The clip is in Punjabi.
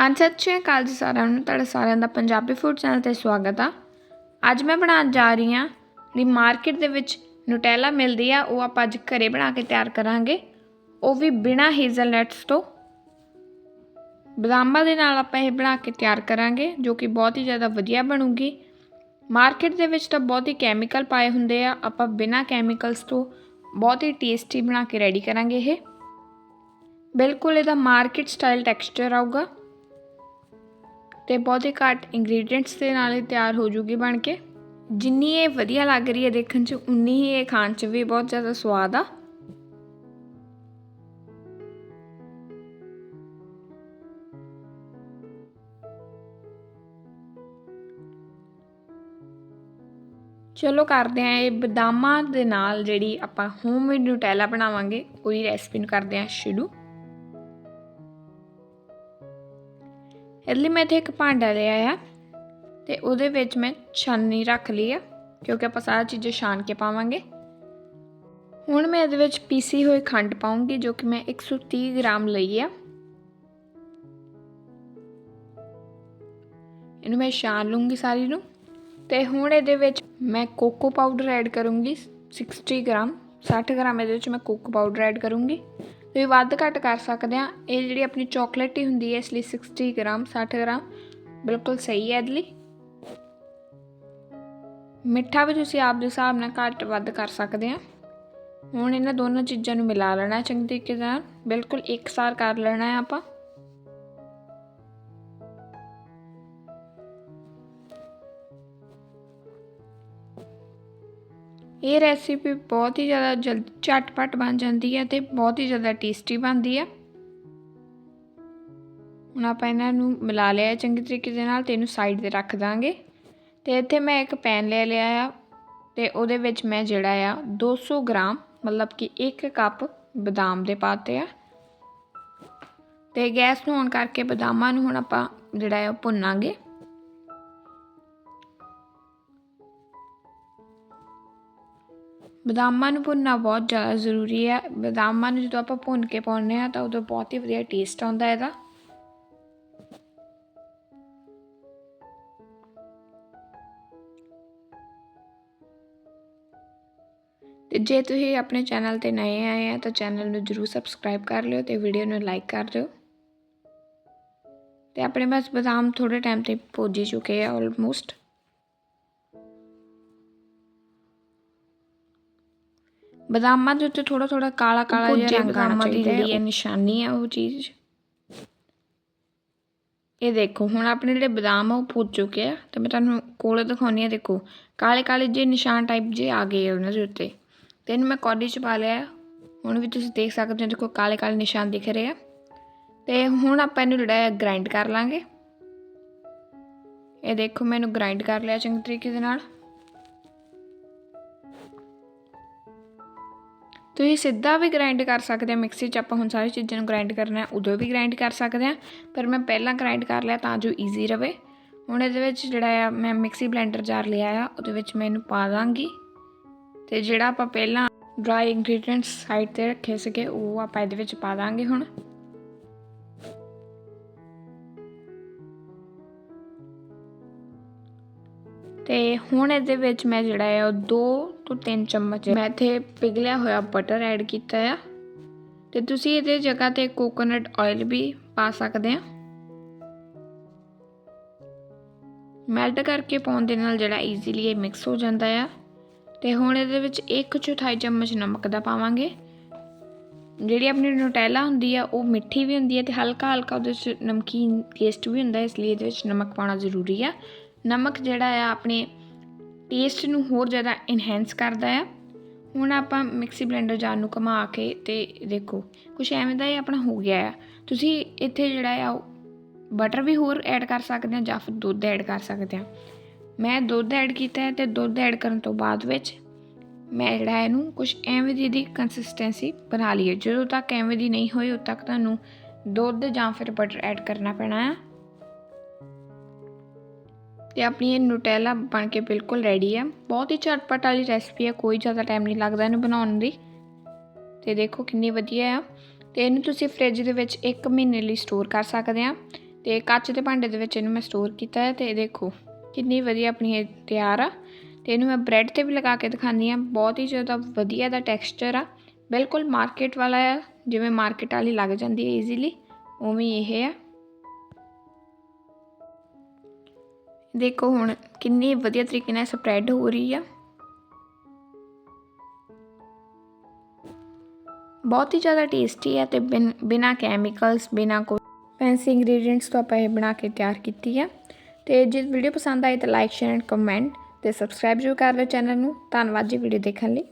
ਹਾਂਜੀ ਸਤਿ ਸ਼੍ਰੀ ਅਕਾਲ ਜੀ ਸਾਰਿਆਂ ਨੂੰ, ਤੁਹਾਡਾ ਸਾਰਿਆਂ ਦਾ ਪੰਜਾਬੀ ਫੂਡ ਚੈਨਲ ਤੇ ਸਵਾਗਤ ਆ। ਅੱਜ ਮੈਂ ਬਣਾਉਣ ਜਾ ਰਹੀ ਹਾਂ ਦੀ ਮਾਰਕੀਟ ਦੇ ਵਿੱਚ ਨੂਟੈਲਾ ਮਿਲਦੀ ਆ, ਉਹ ਆਪਾਂ ਅੱਜ ਘਰੇ ਬਣਾ ਕੇ ਤਿਆਰ ਕਰਾਂਗੇ। ਉਹ ਵੀ ਬਿਨਾ ਹੇਜ਼ਲਨਟਸ ਤੋਂ। ਬਦਾਮਾਂ ਦੇ ਨਾਲ ਆਪਾਂ ਇਹ ਬਣਾ ਕੇ ਤਿਆਰ ਕਰਾਂਗੇ, ਜੋ ਕਿ ਬਹੁਤ ਹੀ ਜ਼ਿਆਦਾ ਵਧੀਆ ਬਣੂਗੀ। ਮਾਰਕੀਟ ਦੇ ਵਿੱਚ ਤਾਂ ਬਹੁਤ ਹੀ ਕੈਮੀਕਲ ਪਾਏ ਹੁੰਦੇ ਆ, ਆਪਾਂ ਬਿਨਾ ਕੈਮੀਕਲਸ ਤੋਂ ਬਹੁਤ ਹੀ ਟੇਸਟੀ ਬਣਾ ਕੇ ਰੈਡੀ ਕਰਾਂਗੇ ਇਹ। ਬਿਲਕੁਲ ਇਹਦਾ ਮਾਰਕੀਟ ਸਟਾਈਲ ਟੈਕਸਚਰ ਆਊਗਾ। ਤੇ ਬਹੁਤ ਹੀ ਘੱਟ ਇੰਗਰੀਡੀਅੰਟਸ ਦੇ ਨਾਲ ਇਹ ਤਿਆਰ ਹੋ ਜੂਗੀ ਬਣ ਕੇ। ਜਿੰਨੀ ਇਹ ਵਧੀਆ ਲੱਗ ਰਹੀ ਹੈ ਦੇਖਣ 'ਚ, ਉਨੀ ਹੀ ਇਹ ਖਾਣ 'ਚ ਵੀ ਬਹੁਤ ਜ਼ਿਆਦਾ ਸਵਾਦ ਆ। ਚਲੋ ਕਰਦੇ ਆਂ ਇਹ ਬਦਾਮਾਂ ਦੇ ਨਾਲ ਜਿਹੜੀ ਆਪਾਂ ਹੋਮਮੇਡ ਨੂਟੈਲਾ ਬਣਾਵਾਂਗੇ, ਉਹਦੀ ਰੈਸਪੀ ਨੂੰ ਕਰਦੇ ਆਂ ਸ਼ੁਰੂ। ਇਹਦੇ ਲਈ ਮੈਂ ਇੱਥੇ ਇੱਕ ਭਾਂਡਾ ਲਿਆ ਆ ਤੇ ਉਹਦੇ ਵਿੱਚ ਮੈਂ ਛਾਨਣੀ ਰੱਖ ਲਈ ਆ, ਕਿਉਂਕਿ ਆਪਾਂ ਸਾਰਾ ਚੀਜ਼ਾਂ ਛਾਨ ਕੇ ਪਾਵਾਂਗੇ। ਹੁਣ ਮੈਂ ਇਹਦੇ ਵਿੱਚ ਪੀਸੀ ਹੋਈ ਖੰਡ ਪਾਉਂਗੀ, ਜੋ ਕਿ ਮੈਂ 130 ਗ੍ਰਾਮ ਲਈ ਆ। ਇਹਨੂੰ ਮੈਂ ਛਾਨ ਲੂੰਗੀ ਸਾਰੀ ਨੂੰ। ਤੇ ਹੁਣ ਇਹਦੇ ਵਿੱਚ ਮੈਂ ਕੋਕੋ ਪਾਊਡਰ ਐਡ ਕਰੂੰਗੀ 60 ਗ੍ਰਾਮ 60 ਗ੍ਰਾਮ ਇਹਦੇ ਵਿੱਚ ਮੈਂ ਕੋਕੋ ਪਾਊਡਰ ਐਡ ਕਰੂੰਗੀ। ਤੁਸੀਂ ਵੱਧ ਘੱਟ ਕਰ ਸਕਦੇ ਆ। ਇਹ ਜਿਹੜੀ ਆਪਣੀ ਚਾਕਲੇਟ ਹੀ ਹੁੰਦੀ ਹੈ, ਇਸ ਲਈ 60 ਗ੍ਰਾਮ 60 ਗ੍ਰਾਮ, ਬਿਲਕੁਲ ਸਹੀ ਹੈ ਇਹਦੇ ਲਈ। ਮਿੱਠਾ ਵੀ ਤੁਸੀਂ ਆਪ ਦੇ ਹਿਸਾਬ ਨਾਲ ਘੱਟ ਵੱਧ ਕਰ ਸਕਦੇ ਆ। ਹੁਣ ਇਹਨਾਂ ਦੋਨੋਂ ਚੀਜ਼ਾਂ ਨੂੰ ਮਿਲਾ ਲੈਣਾ ਚੰਗੇ ਤਰੀਕੇ ਨਾਲ। ਬਿਲਕੁਲ ਇੱਕਸਾਰ ਕਰ ਲੈਣਾ ਹੈ ਆਪਾਂ। ਇਹ ਰੈਸਿਪੀ ਬਹੁਤ ਹੀ ਜ਼ਿਆਦਾ ਜਲਦ ਝਟਪਟ ਬਣ ਜਾਂਦੀ ਹੈ ਤੇ ਬਹੁਤ ਹੀ ਜ਼ਿਆਦਾ ਟੇਸਟੀ ਬਣਦੀ ਹੈ। ਹੁਣ ਆਪਾਂ ਇਹਨਾਂ ਨੂੰ ਮਿਲਾ ਲਿਆ ਚੰਗੀ ਤਰੀਕੇ ਦੇ ਨਾਲ ਤੇ ਇਹਨੂੰ ਸਾਈਡ ਤੇ ਰੱਖ ਦਾਂਗੇ। ਤੇ ਇੱਥੇ ਮੈਂ ਇੱਕ ਪੈਨ ਲੈ ਲਿਆ ਆ ਤੇ ਉਹਦੇ ਵਿੱਚ ਮੈਂ ਜਿਹੜਾ ਆ 200 ਗ੍ਰਾਮ ਮਤਲਬ ਕਿ 1 ਕੱਪ ਬਦਾਮ ਦੇ ਪਾਤੇ ਆ। ਤੇ ਗੈਸ ਨੂੰ ਔਨ ਕਰਕੇ ਬਦਾਮਾਂ ਨੂੰ ਹੁਣ ਆਪਾਂ ਜਿਹੜਾ ਆ ਭੁੰਨਾਂਗੇ। ਬਦਾਮਾਂ ਨੂੰ ਭੁੰਨਣਾ ਬਹੁਤ ਜ਼ਿਆਦਾ ਜ਼ਰੂਰੀ ਹੈ। ਬਦਾਮਾਂ ਨੂੰ ਜਦੋਂ ਆਪਾਂ ਭੁੰਨ ਕੇ ਪਾਉਂਦੇ ਆ ਤਾਂ ਉਦੋਂ ਬਹੁਤ ਹੀ ਵਧੀਆ ਟੇਸਟ ਆਉਂਦਾ ਇਹਦਾ। ਤੇ ਜੇ ਤੁਸੀਂ ਆਪਣੇ ਚੈਨਲ ਤੇ ਨਵੇਂ ਆਏ ਆ ਤਾਂ ਚੈਨਲ ਨੂੰ ਜਰੂਰ ਸਬਸਕ੍ਰਾਈਬ ਕਰ ਲਿਓ ਤੇ ਵੀਡੀਓ ਨੂੰ ਲਾਈਕ ਕਰ ਦਿਓ। ਤੇ ਆਪਣੇ ਬਸ ਬਦਾਮ ਥੋੜੇ ਟਾਈਮ ਤੇ ਭੁੱਜ ਚੁੱਕੇ ਆ ਆਲਮੋਸਟ ਬਦਾਮਾਂ ਦੇ ਉੱਤੇ ਥੋੜਾ ਥੋੜਾ ਕਾਲਾ ਕਾਲਾ ਜਿਹਾ ਰੰਗ ਆਉਣਾ ਚਾਹੀਦਾ ਹੈ। ਇਹ ਨਿਸ਼ਾਨੀ ਹੈ ਉਹ ਚੀਜ਼। ਇਹ ਦੇਖੋ ਹੁਣ ਆਪਣੇ ਜਿਹੜੇ ਬਦਾਮ ਆ ਉਹ ਭੁੱਜ ਚੁੱਕੇ ਆ। ਤੇ ਮੈਂ ਤੁਹਾਨੂੰ ਕੋਲੇ ਦਿਖਾਉਣੀ ਆ ਦੇਖੋ। ਕਾਲੇ ਕਾਲੇ ਜਿਹੇ ਨਿਸ਼ਾਨ ਟਾਈਪ ਜੇ ਆ ਗਏ ਉਹਨਾਂ ਦੇ ਉੱਤੇ। ਤੇ ਇਹਨੂੰ ਮੈਂ ਕੌਡੀ ਚ ਪਾ ਲਿਆ। ਹੁਣ ਵੀ ਤੁਸੀਂ ਦੇਖ ਸਕਦੇ ਹੋ ਦੇਖੋ ਕਾਲੇ ਕਾਲੇ ਨਿਸ਼ਾਨ ਦਿਖ ਰਹੇ ਆ। ਤੇ ਹੁਣ ਆਪਾਂ ਇਹਨੂੰ ਜਿਹੜਾ ਹੈ ਗ੍ਰਾਈਂਡ ਕਰ ਲਾਂਗੇ। ਇਹ ਦੇਖੋ ਮੈਨੂੰ ਗ੍ਰਾਈਂਡ ਕਰ ਲਿਆ ਚੰਗੇ ਤਰੀਕੇ ਦੇ ਨਾਲ। ਤੁਸੀਂ ਸਿੱਧਾ ਵੀ ਗ੍ਰਾਈਂਡ ਕਰ ਸਕਦੇ ਆ ਮਿਕਸੀ 'ਚ ਆਪਾਂ ਹੁਣ ਸਾਰੀ ਚੀਜ਼ਾਂ ਨੂੰ ਗ੍ਰਾਈਂਡ ਕਰਨਾ ਉਦੋਂ ਵੀ ਗ੍ਰਾਈਂਡ ਕਰ ਸਕਦੇ ਆ, ਪਰ ਮੈਂ ਪਹਿਲਾਂ ਗ੍ਰਾਈਂਡ ਕਰ ਲਿਆ ਤਾਂ ਜੋ ਈਜ਼ੀ ਰਵੇ। ਹੁਣ ਇਹਦੇ ਵਿੱਚ ਜਿਹੜਾ ਆ, ਮੈਂ ਮਿਕਸੀ ਬਲੈਂਡਰ ਜਾਰ ਲਿਆ ਆ, ਉਹਦੇ ਵਿੱਚ ਮੈਂ ਇਹਨੂੰ ਪਾ ਦਾਂਗੀ। ਤੇ ਜਿਹੜਾ ਆਪਾਂ ਪਹਿਲਾਂ ਡਰਾਈ ਇੰਗਰੀਡੀਅੰਟਸ ਸਾਈਡ ਤੇ ਰੱਖੇ ਸੀਗੇ, ਉਹ ਆਪਾਂ ਇਹਦੇ ਵਿੱਚ ਪਾ ਦਾਂਗੇ ਹੁਣ। ਤੇ ਹੁਣ ਇਹਦੇ ਵਿੱਚ ਮੈਂ ਜਿਹੜਾ ਹੈ ਉਹ 2 ਤੋਂ 3 ਚਮਚ ਮੈਂ ਇੱਥੇ ਪਿਘਲਿਆ ਹੋਇਆ ਬਟਰ ਐਡ ਕੀਤਾ ਆ। ਤੇ ਤੁਸੀਂ ਇਹਦੇ ਜਗ੍ਹਾ ਤੇ ਕੋਕੋਨਟ ਆਇਲ ਵੀ ਪਾ ਸਕਦੇ ਆ। ਮੈਲਟ ਕਰਕੇ ਪਾਉਣ ਦੇ ਨਾਲ ਜਿਹੜਾ ਈਜ਼ੀਲੀ ਇਹ ਮਿਕਸ ਹੋ ਜਾਂਦਾ ਆ। ਤੇ ਹੁਣ ਇਹਦੇ ਵਿੱਚ 1 ਚੌਥਾਈ ਚਮਚ ਨਮਕ ਦਾ ਪਾਵਾਂਗੇ। ਜਿਹੜੀ ਆਪਣੀ ਨੂਟੈਲਾ ਹੁੰਦੀ ਆ, ਉਹ ਮਿੱਠੀ ਵੀ ਹੁੰਦੀ ਹੈ ਤੇ ਹਲਕਾ ਹਲਕਾ ਉਹਦੇ ਵਿੱਚ ਨਮਕੀਨ ਟੇਸਟ ਵੀ ਹੁੰਦਾ, ਇਸ ਲਈ ਇਹਦੇ ਵਿੱਚ ਨਮਕ ਪਾਉਣਾ ਜ਼ਰੂਰੀ ਆ। ਨਮਕ ਜਿਹੜਾ ਆ ਆਪਣੇ ਟੇਸਟ ਨੂੰ ਹੋਰ ਜ਼ਿਆਦਾ ਇਨਹੈਂਸ ਕਰਦਾ ਆ। ਹੁਣ ਆਪਾਂ ਮਿਕਸੀ ਬਲੈਂਡਰ ਜਾਰ ਨੂੰ ਘੁਮਾ ਕੇ ਤੇ ਦੇਖੋ ਕੁਝ ਐਵੇਂ ਦਾ ਹੀ ਆਪਣਾ ਹੋ ਗਿਆ ਆ। ਤੁਸੀਂ ਇੱਥੇ ਜਿਹੜਾ ਆ ਬਟਰ ਵੀ ਹੋਰ ਐਡ ਕਰ ਸਕਦੇ ਆ ਜਾਂ ਫਿਰ ਦੁੱਧ ਐਡ ਕਰ ਸਕਦੇ ਆ। ਮੈਂ ਦੁੱਧ ਐਡ ਕੀਤਾ ਹੈ ਤੇ ਦੁੱਧ ਐਡ ਕਰਨ ਤੋਂ ਬਾਅਦ ਵਿੱਚ ਮੈਂ ਜਿਹੜਾ ਇਹਨੂੰ ਕੁਝ ਐਵੇਂ ਦੀ ਦੀ ਕੰਸਿਸਟੈਂਸੀ ਬਣਾ ਲਈ ਜਦੋਂ ਤੱਕ ਐਵੇਂ ਦੀ ਨਹੀਂ ਹੋਈ, ਉਦੋਂ ਤੱਕ ਤੁਹਾਨੂੰ ਦੁੱਧ ਜਾਂ ਫਿਰ ਬਟਰ ਐਡ ਕਰਨਾ ਪੈਣਾ ਹੈ ਤੇ ਆਪਣੀ ਇਹ ਨੂਟੈਲਾ ਬਣ ਕੇ ਬਿਲਕੁਲ ਰੈਡੀ ਹੈ ਬਹੁਤ ਹੀ ਝਟਪਟ ਵਾਲੀ ਰੈਸਪੀ ਹੈ ਕੋਈ ਜ਼ਿਆਦਾ ਟਾਈਮ ਨਹੀਂ ਲੱਗਦਾ ਇਹਨੂੰ ਬਣਾਉਣ ਦੀ। ਤੇ ਦੇਖੋ ਕਿੰਨੀ ਵਧੀਆ ਆ। ਤੇ ਇਹਨੂੰ ਤੁਸੀਂ ਫ੍ਰਿਜ ਦੇ ਵਿੱਚ 1 ਮਹੀਨੇ ਲਈ ਸਟੋਰ ਕਰ ਸਕਦੇ ਆ। ਤੇ ਕੱਚ ਦੇ ਭਾਂਡੇ ਦੇ ਵਿੱਚ ਇਹਨੂੰ ਮੈਂ ਸਟੋਰ ਕੀਤਾ ਹੈ ਤੇ ਇਹ ਦੇਖੋ ਕਿੰਨੀ ਵਧੀਆ ਆਪਣੀ ਇਹ ਤਿਆਰ ਆ। ਤੇ ਇਹਨੂੰ ਮੈਂ ਬ੍ਰੈਡ ਤੇ ਵੀ ਲਗਾ ਕੇ ਦਿਖਾਉਂਦੀ ਆ। ਬਹੁਤ ਹੀ ਜ਼ਿਆਦਾ ਵਧੀਆ ਦਾ ਟੈਕਸਚਰ ਆ। ਬਿਲਕੁਲ ਮਾਰਕੀਟ ਵਾਲਾ ਆ, ਜਿਵੇਂ ਮਾਰਕੀਟ ਵਾਲੀ ਲੱਗ ਜਾਂਦੀ ਹੈ ਈਜ਼ੀਲੀ ਉਵੇਂ ਇਹ ਆ। ਦੇਖੋ ਹੁਣ ਕਿੰਨੀ ਵਧੀਆ ਤਰੀਕੇ ਨਾਲ ਸਪਰੈਡ ਹੋ ਰਹੀ ਆ। ਬਹੁਤ ਹੀ ਜ਼ਿਆਦਾ ਟੇਸਟੀ ਹੈ ਤੇ ਬਿਨਾ ਕੈਮੀਕਲਸ ਬਿਨਾ ਕੋਈ ਫੈਂਸੀ ਇੰਗਰੀਡੀਅੰਟਸ ਤੋਂ ਆਪਾਂ ਇਹ ਬਣਾ ਕੇ ਤਿਆਰ ਕੀਤੀ ਆ। ਤੇ ਜੇ ਵੀਡੀਓ ਪਸੰਦ ਆਈ ਤਾਂ ਲਾਈਕ ਸ਼ੇਅਰ ਐਂਡ ਕਮੈਂਟ ਤੇ ਸਬਸਕ੍ਰਾਈਬ ਜ਼ਰੂਰ ਕਰ ਲਓ ਚੈਨਲ ਨੂੰ। ਧੰਨਵਾਦ ਜੀ ਵੀਡੀਓ ਦੇਖਣ ਲਈ।